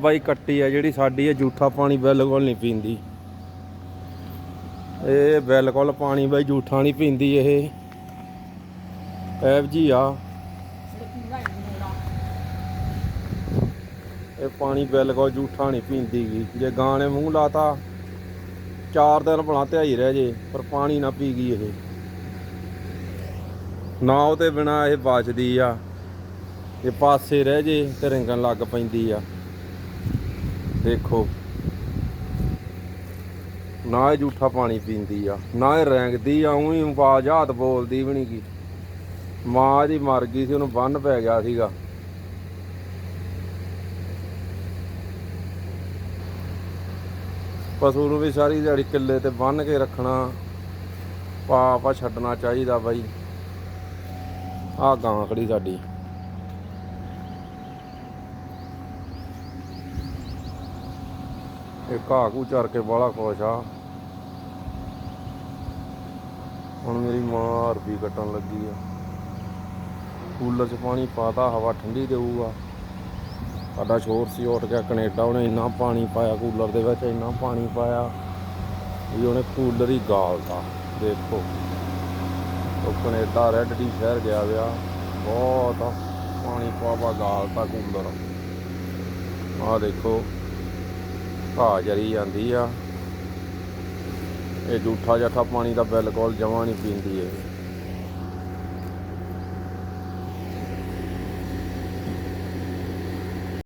ਬਾਈ ਕੱਟੀ ਆ ਜਿਹੜੀ ਸਾਡੀ, ਇਹ ਜੂਠਾ ਪਾਣੀ ਬਿਲਕੁਲ ਨਹੀਂ ਪੀਂਦੀ। ਇਹ ਬਿਲਕੁਲ ਪਾਣੀ ਬਾਈ ਜੂਠਾ ਨਹੀਂ ਪੀਂਦੀ ਇਹ। ਐਬ ਜੀ ਆ। ਇਹ ਪਾਣੀ ਬਿਲਕੁਲ ਜੂਠਾ ਨਹੀਂ ਪੀਂਦੀ ਗੀ। ਜੇ ਗਾਣੇ ਮੂੰਹ ਲਾਤਾ, ਚਾਰ ਦਿਨ ਬਣਾ ਧਿਆਈ ਰਹਿ ਜੇ, ਪਰ ਪਾਣੀ ਨਾ ਪੀ ਗਈ ਇਹ। ਨਾ ਉਹਦੇ ਬਿਨਾ ਇਹ ਬਚਦੀ ਆ। ਇਹ ਪਾਸੇ ਰਹਿ ਜੇ ਤੇ ਰਿੰਗਣ ਲੱਗ ਪੈਂਦੀ ਆ। ਦੇਖੋ। ਨਾ ਇਹ ਝੂਠਾ ਪਾਣੀ ਪੀਂਦੀ ਆ, ਨਾ ਇਹ ਰੈਂਗਦੀ ਆ, ਉਹੀ ਆਵਾਜ਼ਾਤ ਬੋਲਦੀ ਵੀ ਨਹੀਂ ਗੀ। ਮਾਂ ਦੀ ਮਰ ਗਈ ਸੀ, ਉਹਨੂੰ ਬੰਨ ਪੈ ਗਿਆ ਸੀਗਾ। ਪਸ਼ੂ ਨੂੰ ਵੀ ਸਾਰੀ ਦਿਹਾੜੀ ਕਿੱਲੇ ਤੇ ਬੰਨ ਕੇ ਰੱਖਣਾ, ਪਾਪਾ ਛੱਡਣਾ ਚਾਹੀਦਾ ਬਾਈ। ਆ ਗਾਂ ਖੜੀ ਸਾਡੀ। ਇਹ ਘਾਹ ਘੂ ਚਰ ਕੇ ਬਾਲਾ ਖੁਸ਼ ਆ। ਹੁਣ ਮੇਰੀ ਮਾਂ ਅਰਬੀ ਕੱਟਣ ਲੱਗੀ ਆ। ਕੂਲਰ 'ਚ ਪਾਣੀ ਪਾਤਾ, ਹਵਾ ਠੰਡੀ ਦੇਊਗਾ। ਸਾਡਾ ਸ਼ੋਰ ਸੀ ਉੱਠ ਗਿਆ ਕੈਨੇਡਾ, ਉਹਨੇ ਇੰਨਾ ਪਾਣੀ ਪਾਇਆ ਕੂਲਰ ਦੇ ਵਿੱਚ, ਇੰਨਾ ਪਾਣੀ ਪਾਇਆ ਵੀ ਉਹਨੇ ਕੂਲਰ ਹੀ ਗਾਲਤਾ। ਦੇਖੋ, ਉਹ ਕੈਨੇਡਾ ਰੈੱਡ ਡੀ ਸ਼ਹਿਰ ਗਿਆ ਵਿਆ, ਬਹੁਤ ਪਾਣੀ ਪਾ ਪਾ ਗਾਲਤਾ ਕੂਲਰ। ਆਹ ਦੇਖੋ ਘਾਹ ਜਰੀ ਜਾਂਦੀ ਆ। ਇਹ ਜੂਠਾ ਜੱਠਾ ਪਾਣੀ ਦਾ ਬਿਲਕੁਲ ਜਮਾ ਨਹੀਂ ਪੀਂਦੀ ਇਹ।